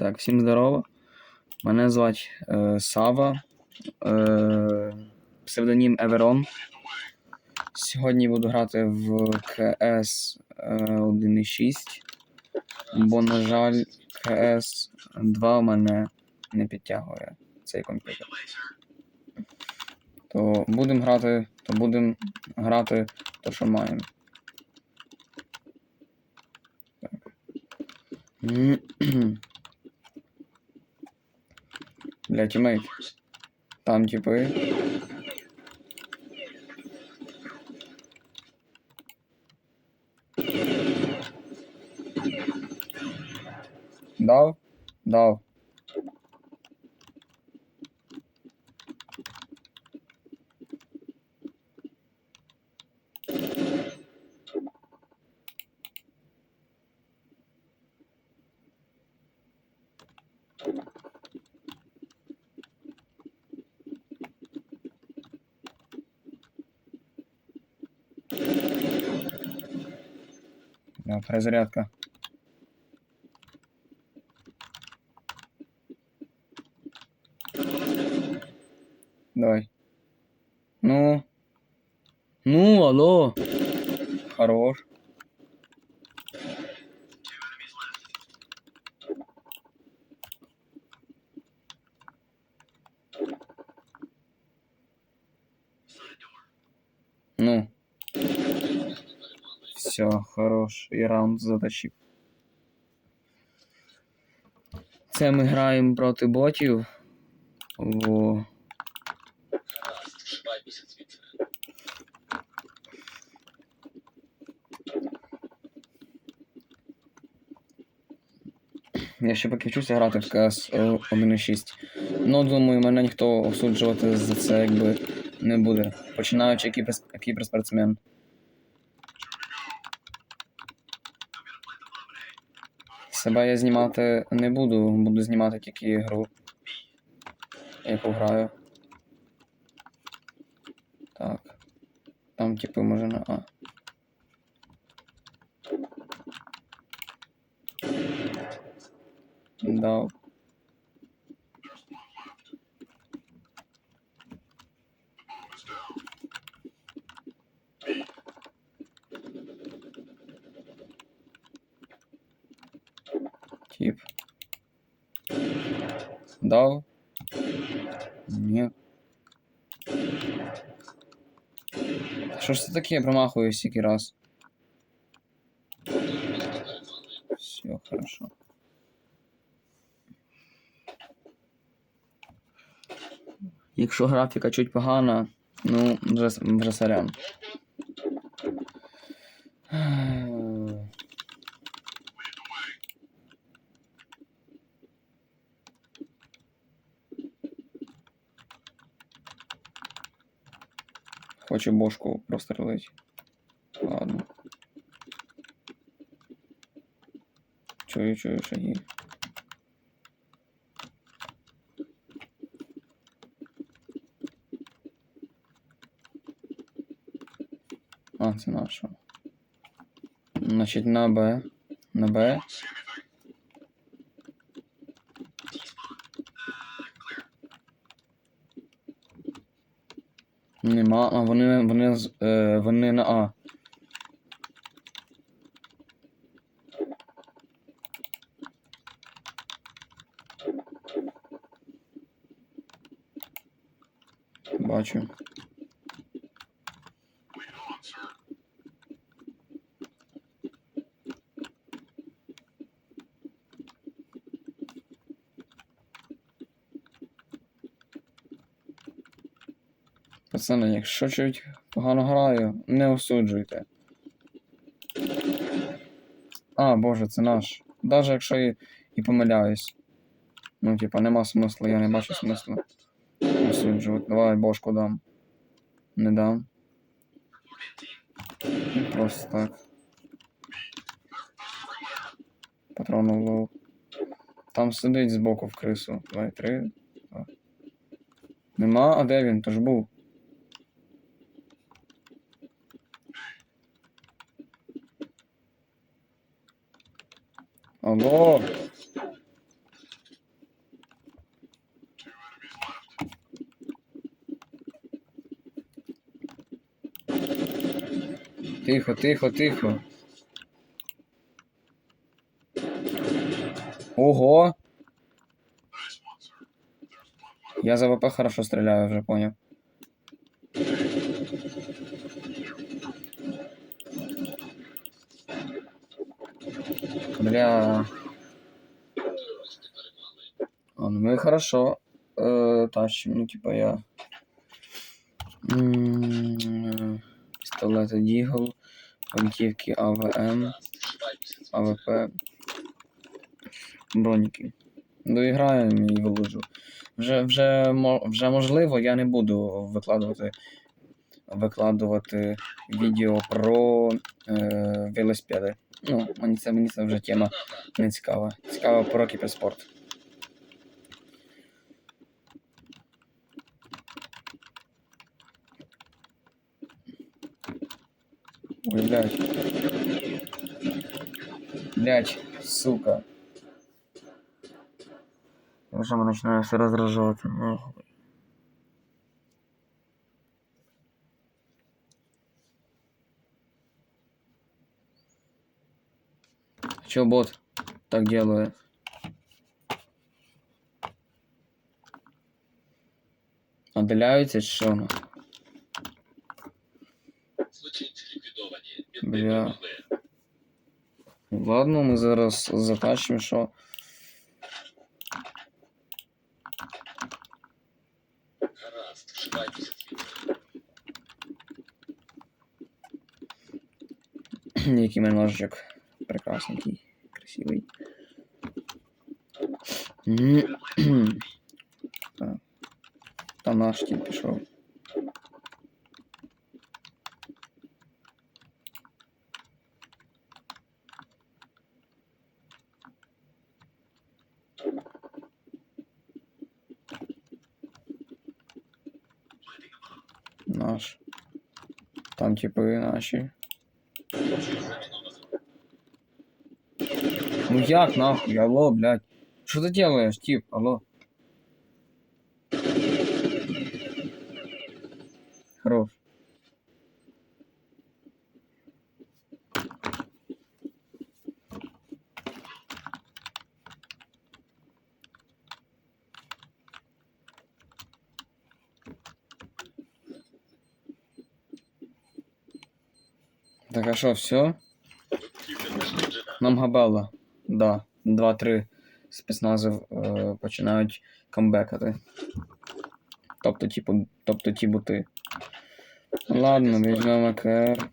Так, всім здорово. Мене звати е, Сава, е, псевдонім Еверон. Сьогодні буду грати в КС е, 1.6, бо, на жаль, КС 2 мене не підтягує цей комп'ютер. То будемо грати, то будемо грати то, що маємо. Так. Бля, тиммейт. Там типы. Дав? Дав. Да, перезарядка. Давай. Ну. Ну, алло. Хорош. Ну. Все, хорош. І раунд затащив. Це ми граємо проти ботів. Во. Я ще поки вчуся грати в КС 1.6. Ну, думаю, мене ніхто осуджувати за це якби не буде. Починаючи кібер, кіберспортсмен. Себе я знімати не буду, буду знімати тільки гру. Яку граю. Так. Там типи може на А. Дав. Тип. Дав. Ні. Що ж це таке? Я промахуюсь стільки раз. Все, хорошо. Якщо графіка чуть погана, ну, вже, вже сорян. Хочу бошку прострелить. Ладно. Чую, чую шаги. А, це наша. Значить, на Б. На Б. Нема. А, вони, вони, е, вони на А. Бачу. Пацани, якщо чуть погано граю, не осуджуйте. А, боже, це наш. Даже якщо і, і помиляюсь. Ну, типа, нема смисла, я не бачу смисла. Осуджувати. Давай бошку дам. Не дам. Ну, Просто так. Патрону лоу. Там сидить збоку в крису. Давай, три. Два. Нема, а де він? Тож був. Алло. Тихо, тихо, тихо. Ого! Я за ВП хорошо стреляю, уже понял. Бля. А, ну мы хорошо э, тащим, ну типа я. Пістолети Дігл, гвинтівки АВМ, АВП, броніки. Доіграємо і виложу. Вже, вже, вже можливо, я не буду викладувати, викладувати відео про е, велосипеди. Ну, мені це, мені це вже тема не цікава. Цікава про кіберспорт. Ой, блядь. Блядь, сука. Я вже починаю все роздражати. нахуй. Чё бот так делает? Отдаляються чи що? ну? Злочинці ліквідовані. Бля. Відбили. Ладно, ми зараз затащимо, що. Гаразд, вшивайтеся звідти. Який мене ножичок. Прекрасненький, красивий. М, Так. Там наш тип пішов. Наш. Там типи наші. Ну як нахуй, алло, блядь. Что ты делаешь, тип, алло? Хорош. Так а що, все? Нам габела. Да. Два-три спецнази е, починають камбекати. Тобто, типу, тобто ті бути. Ладно, візьмемо АКР.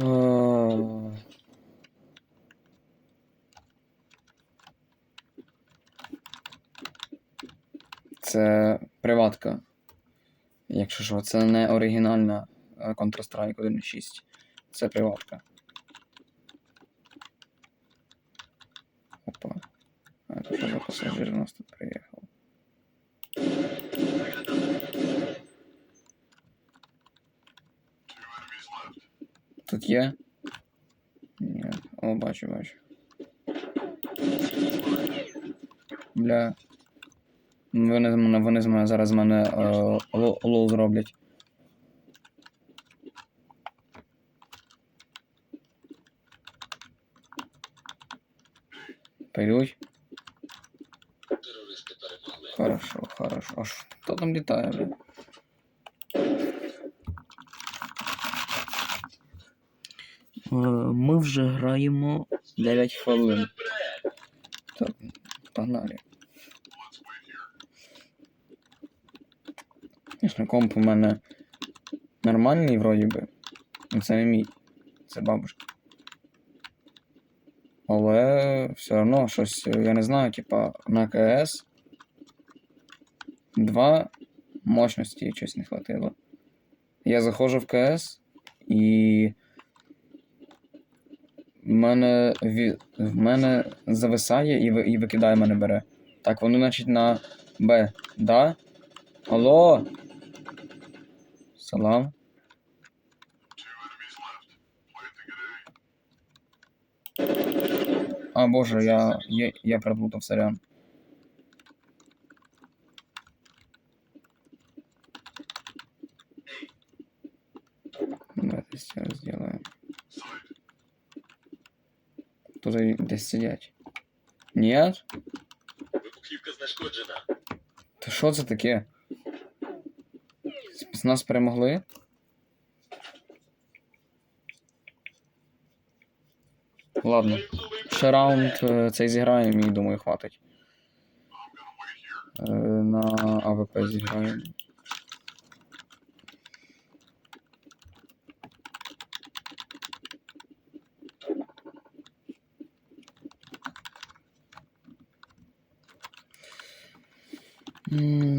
Е, Це приватка. Якщо що, це не оригінальна е, Counter-Strike 1.6. Це приватка. Опа. А що за пасажир у нас тут приїхав? Тут є? Ні. О, бачу, бачу. Бля. Вони, з мене- вони з мене зараз з мене е, ло- лол зроблять. Пойдуть? Хорошо, хорошо. А що там літає, бля? Е, Ми вже граємо 9 хвилин. Так, погнали. Звісно, комп у мене нормальний вроді би. Ну, Це не мій. Це бабушка. Але все одно щось, я не знаю, типа на КС 2 мощності щось не хватило. Я заходжу в КС і в мене, в мене зависає і, ви- і викидає мене бере. Так, воно, значить, на Б. Да? Алло? Салам. А, боже, я, я, я переплутав, сорян. Давайте сейчас сделаем. Тут и десь сидять. Нет? Вибухівка знешкоджена. Та що це таке? Спецназ перемогли? Ладно. Ще раунд е, цей зіграємо і думаю, хватить. Е, На АВП зіграємо. М.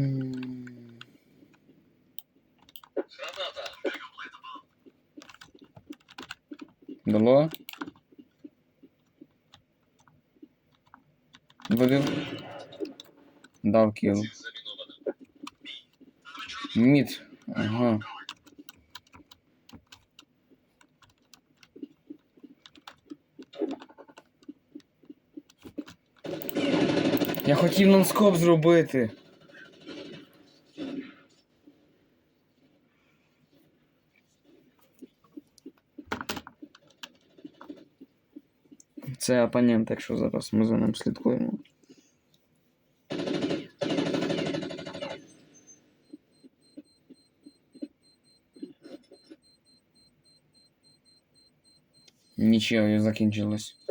Дало? Вивів. Дав кіл. Мід. Ага. Я хотів нонскоп зробити. Це опонент, якщо зараз ми за ним слідкуємо. Нічого закінчилось.